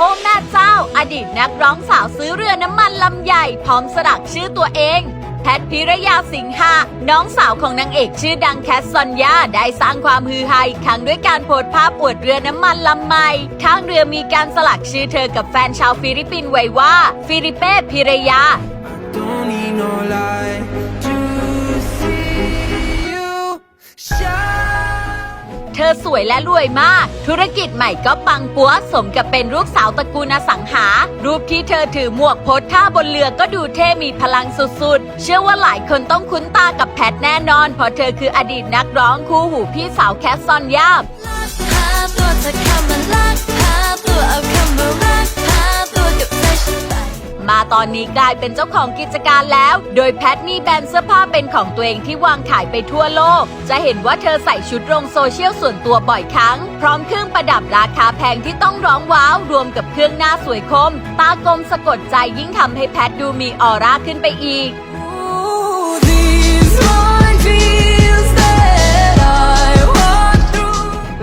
โอ้แม่เจ้า อดีตนักร้องสาวซื้อเรือน้ำมันลำใหญ่ พร้อมสลักชื่อตัวเอง แพทพิรยาสิงหาน้องสาวของนางเอกชื่อดังแคทซอนยาได้สร้างความฮือฮาอีกครั้งด้วยการโพสต์ภาพอวดเรือน้ำมันลำใหม่ ข้างเรือมีการสลักชื่อเธอกับแฟนชาวฟิลิปปินส์ไว้ว่า ฟิลิเป้พิรยา Don't need no light อสวยและรวยมาก ธุรกิจใหม่ก็ปังปัวสมกับเป็นลูกสาวตระกูลอสังหา รูปที่เธอถือหมวกโพสท่าบนเรือก็ดูเท่มีพลังสุดๆ เชื่อว่าหลายคนต้องคุ้นตากับแพทแน่นอน เพราะเธอคืออดีตนักร้องคู่หูพี่สาวแคทซอนยาบหาตัวเธอเข้ามาลักหาตัวเอาคำว่ารักหาตัวกับใจฉันไปมา ตอนนี้กลายเป็นเจ้าของกิจการแล้ว โดยแพทมีแบรนด์เสื้อผ้าเป็นของตัวเองที่วางขายไปทั่วโลก จะเห็นว่าเธอใส่ชุดลงโซเชียลส่วนตัวบ่อยครั้ง พร้อมเครื่องประดับราคาแพงที่ต้องร้องว้าว รวมกับเครื่องหน้าสวยคม ตากลมสะกดใจยิ่งทำให้แพทดูมีออร่าขึ้นไปอีก Ooh, these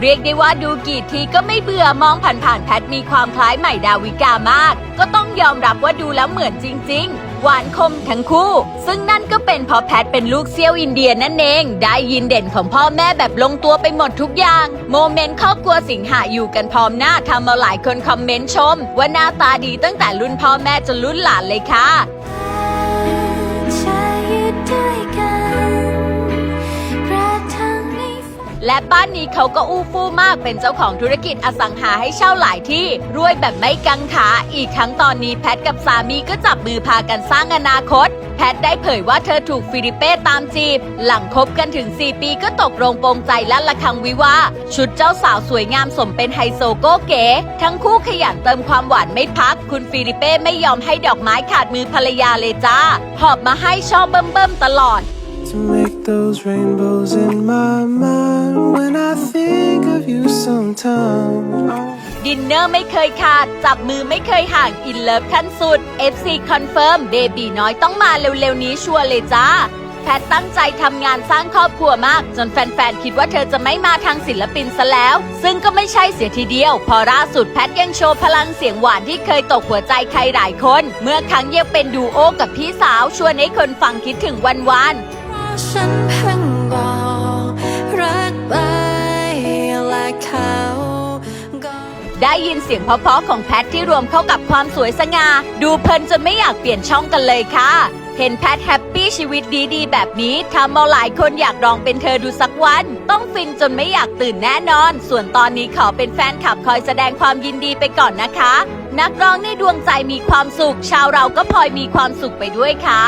เรียกได้ว่าดูกี่ทีก็ไม่เบื่อมองผ่านๆแพทมีความคล้ายใหม่ดาวิกามาก ก็ต้องยอมรับว่าดูแล้วเหมือนจริง ๆ หวานคมทั้งคู่ ซึ่งนั่นก็เป็นเพราะแพทเป็นลูกเซี่ยวอินเดียนั่นเอง ได้ยินเด่นของพ่อแม่แบบลงตัวไปหมดทุกอย่าง โมเมนต์ครอบครัวสิงหาอยู่กันพร้อมหน้าทำเอาหลายคนคอมเมนต์ชม ว่าหน้าตาดีตั้งแต่รุ่นพ่อแม่จนรุ่นหลานเลยค่ะ และบ้านนี้เขาก็อู้ฟู่มากเป็นเจ้าของธุรกิจอสังหาให้เช่าหลายที่รวยแบบไม่กังขา อีกทั้งตอนนี้แพทกับสามีก็จับมือพากันสร้างอนาคต แพทได้เผยว่าเธอถูกฟิลิเป้ตามจีบ หลังคบกันถึง 4 ปีก็ตกลงปรงใจและละคังวิวาชุดเจ้าสาวสวยงามสมเป็นไฮโซโก้เก๋ทั้งคู่ขยันเติมความหวานไม่พัก คุณฟิลิเป้ไม่ยอมให้ดอกไม้ขาดมือภรรยาเลยจ้าหอบมาให้ชอบเบิ่มๆตลอด To make those rainbows in my mind ดินเนอร์ไม่เคยขาด จับมือไม่เคยห่าง อินเลิฟขั้นสุด FC คอนเฟิร์มเบบีน้อยต้องมาเร็วๆนี้ชัวร์เลยจ้า แพทตั้งใจทำงานสร้างครอบครัวมาก จนแฟนๆ คิดว่าเธอจะไม่มาทางศิลปินซะแล้ว ซึ่งก็ไม่ใช่เสียทีเดียว พอล่าสุดแพทยังโชว์พลังเสียงหวานที่เคยตกหัวใจใครหลายคน เมื่อครั้งยังเป็นดูโอกับพี่สาวชวนให้คนฟังคิดถึงวันวานฉัน ได้ยินเสียงเพราะๆของแพทที่รวมเข้ากับความสวยสง่าดูเพลินจนไม่อยากเปลี่ยนช่องกันเลยค่ะ เห็นแพทแฮปปี้ชีวิตดีๆ แบบนี้ทำเอาหลายคนอยากลองเป็นเธอดูสักวัน ต้องฟินจนไม่อยากตื่นแน่นอน ส่วนตอนนี้ขอเป็นแฟนคลับคอยแสดงความยินดีไปก่อนนะคะ นักร้องในดวงใจมีความสุข ชาวเราก็พลอยมีความสุขไปด้วยค่ะ